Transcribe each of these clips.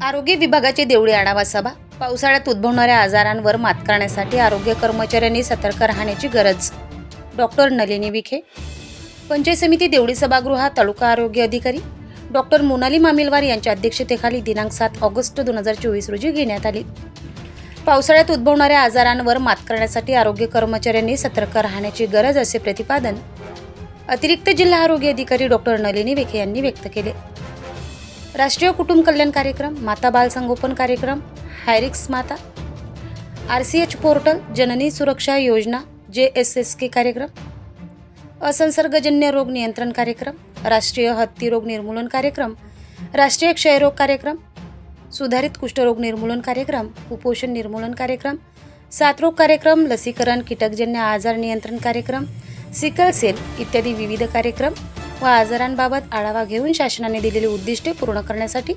आरोग्य विभागाची देवळी आढावा सभा. पावसाळ्यात उद्भवणाऱ्या आजारांवर मात करण्यासाठी आरोग्य कर्मचाऱ्यांनी सतर्क राहण्याची गरज. डॉक्टर नलिनी विखे पंचायत समिती देवळी सभागृहात तालुका आरोग्य अधिकारी. डॉक्टर मोनाली मामिलवार यांच्या अध्यक्षतेखाली दिनांक सात ऑगस्ट दोन हजार चोवीस रोजी घेण्यात आली. पावसाळ्यात उद्भवणाऱ्या आजारांवर मात करण्यासाठी आरोग्य कर्मचाऱ्यांनी सतर्क राहण्याची गरज असे प्रतिपादन अतिरिक्त जिल्हा आरोग्य अधिकारी डॉक्टर नलिनी विखे यांनी व्यक्त केले. राष्ट्रीय कुटुंब कल्याण कार्यक्रम माता बाल संगोपन कार्यक्रम हायरिक्स माता R C H portal Janani Suraksha Yojana जे एस एस के कार्यक्रम असंसर्गजन्य रोग नियंत्रण कार्यक्रम राष्ट्रीय हत्ती रोग निर्मूलन कार्यक्रम राष्ट्रीय क्षयरोग कार्यक्रम सुधारित कुष्ठरोग निर्मूलन कार्यक्रम कुपोषण निर्मूलन कार्यक्रम साथरोग कार्यक्रम लसीकरण कीटकजन्य आजार नियंत्रण कार्यक्रम सिकल सेल इत्यादी विविध कार्यक्रम व आजारांबाबत आढावा घेऊन शासनाने दिलेली उद्दिष्टे पूर्ण करण्यासाठी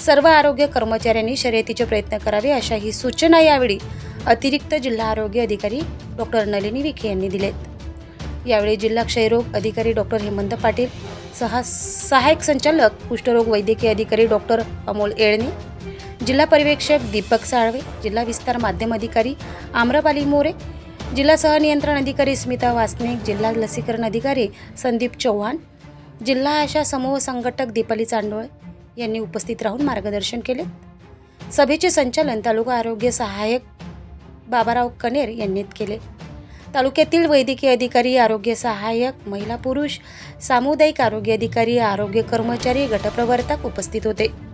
सर्व आरोग्य कर्मचाऱ्यांनी शर्यतीचे प्रयत्न करावे अशा ही सूचना यावेळी अतिरिक्त जिल्हा आरोग्य अधिकारी डॉक्टर नलिनी विखे यांनी दिलेत. यावेळी जिल्हा क्षयरोग अधिकारी डॉक्टर हेमंत पाटील सहा सहाय्यक संचालक कुष्ठरोग वैद्यकीय अधिकारी डॉक्टर अमोल येळणे जिल्हा पर्यवेक्षक दीपक साळवे जिल्हा विस्तार माध्यम अधिकारी आम्रपाली मोरे जिल्हा सहनियंत्रण अधिकारी स्मिता वासनिक जिल्हा लसीकरण अधिकारी संदीप चव्हाण जिल्हा आशा समूह संघटक दीपाली चांडोळे यांनी उपस्थित राहून मार्गदर्शन केले. सभेचे संचालन तालुका आरोग्य सहाय्यक बाबाराव कनेर यांनी केले. तालुक्यातील वैद्यकीय अधिकारी आरोग्य सहाय्यक महिला पुरुष सामुदायिक आरोग्य अधिकारी आरोग्य कर्मचारी गटप्रवर्तक उपस्थित होते.